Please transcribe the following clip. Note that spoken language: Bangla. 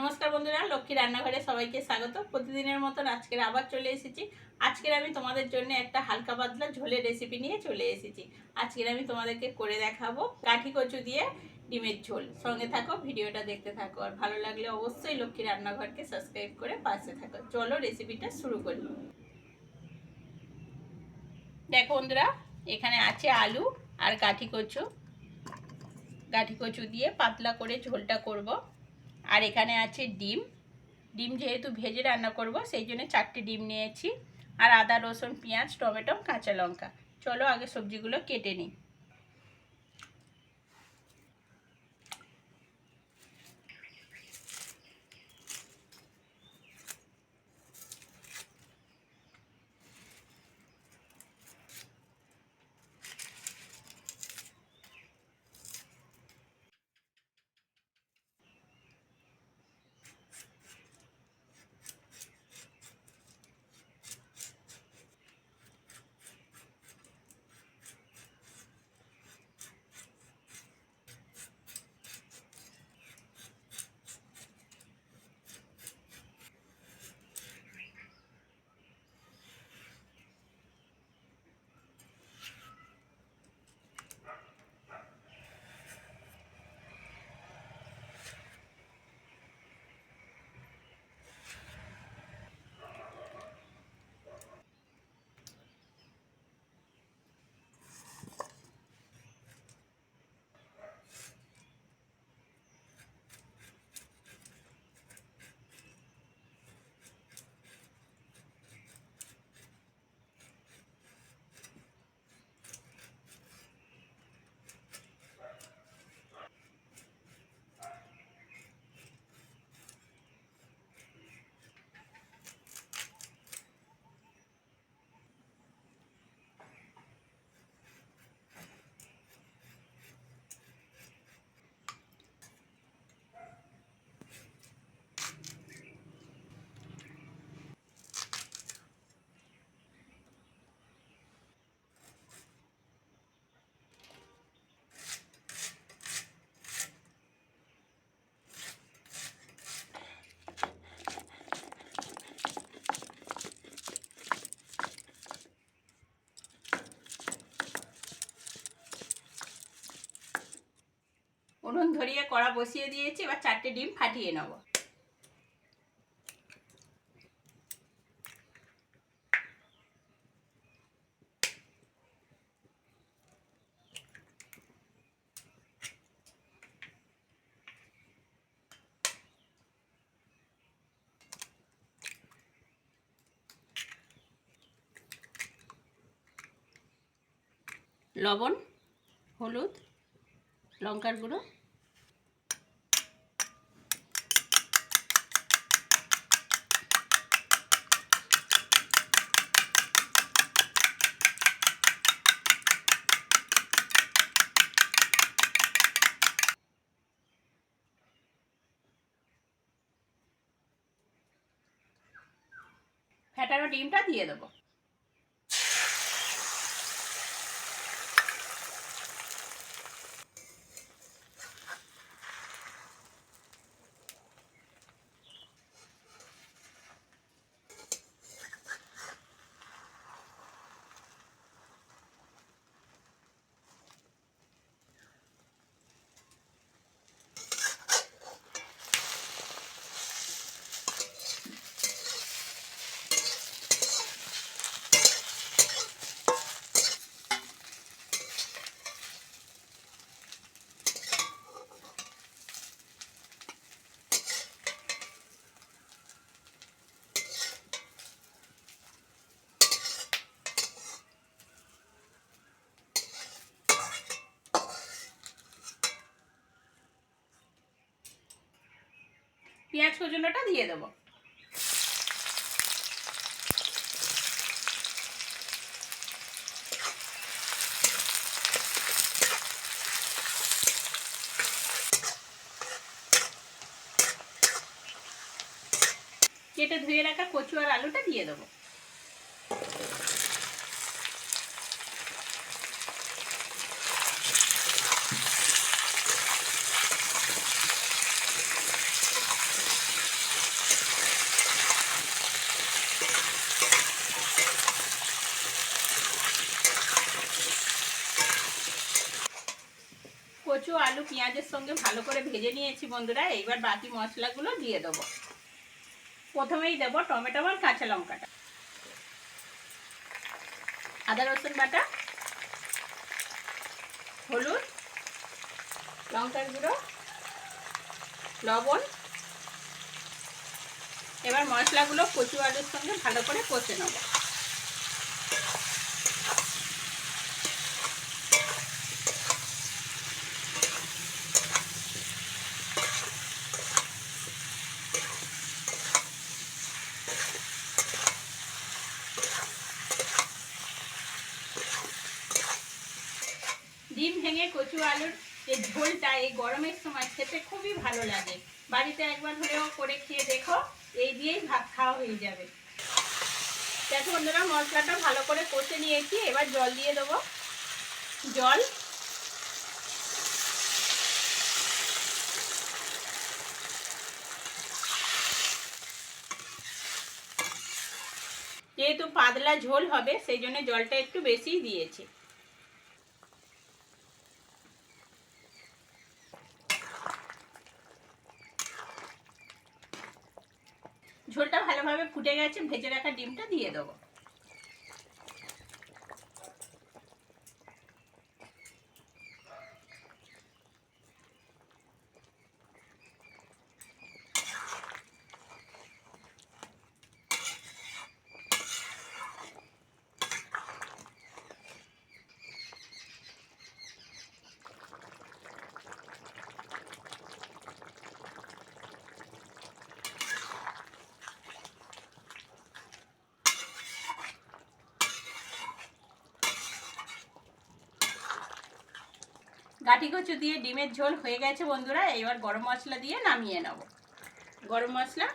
নমস্কার বন্ধুরা, লক্ষ্মী রান্নাঘরে সবাইকে স্বাগত। প্রতিদিনের মতন আজকের আবার চলে এসেছি। আজকের আমি তোমাদের জন্য একটা হালকা পাতলা ঝোলের রেসিপি নিয়ে চলে এসেছি। আজকের আমি তোমাদেরকে করে দেখাবো কাঠি কচু দিয়ে ডিমের ঝোল। সঙ্গে থাকো, ভিডিওটা দেখতে থাকো। আর ভালো লাগলে অবশ্যই লক্ষ্মী রান্নাঘরকে সাবস্ক্রাইব করে পাশে থাকো। চলো রেসিপিটা শুরু করি। দেখো বন্ধুরা, এখানে আছে আলু আর কাঠি কচু। কাঠি কচু দিয়ে পাতলা করে ঝোলটা করব। আর এখানে আছে ডিম। ডিম যেহেতু ভেজে রান্না করব, সেই জন্য চারটে ডিম নিয়েছি। আর আদা, রসুন, পেঁয়াজ, টমেটো, কাঁচা লঙ্কা। চলো আগে সবজিগুলো কেটে নিই। উনুন ধরিয়ে কড়া বসিয়ে দিয়েছি এবার চারটে ডিম ফাটিয়ে নেব। লবণ হলুদ লঙ্কার গুঁড়ো ফ্যাটানো ডিমটা দিয়ে দেবো। পেঁয়াজ কুচুনোটা দিয়ে দেবো। কেটে ধুয়ে রাখা কচু আর আলুটা দিয়ে দেবো। কচু, আলু, পেঁয়াজের সঙ্গে ভালো করে ভেজে নিয়েছি বন্ধুরা। এইবার বাকি মশলাগুলো দিয়ে দেবো। প্রথমেই দেবো টমেটো আর কাঁচা লঙ্কাটা। আদা, রসুন বাটা, হলুদ, লঙ্কার গুঁড়ো, লবণ। এবার মশলাগুলো কচু, আলুর সঙ্গে ভালো করে কষে নেব। ডিম ভেঙে কচু আলুর যে ঝোলটা এই গরমের সময় খেতে খুবই ভালো লাগে। বাড়িতে একবার হলেও করে খেয়ে দেখো, এই দিয়েই ভাত খাওয়া হয়ে যাবে। দেখো বন্ধুরা, মশলাটা ভালো করে কষে নিয়েছি, এবার জল দিয়ে দেবো। জল। যেহেতু পাতলা ঝোল হবে, সেই জন্য জলটা একটু বেশিই দিয়েছি। ঝোলটা ভালোভাবে ফুটে গেছে ভেজে রাখা ডিমটা দিয়ে দেবো। গাঠি কচু দিয়ে ডিমের ঝোল হয়ে গেছে বন্ধুরা, এবার গরম মশলা দিয়ে নামিয়ে নেব। গরম মশলা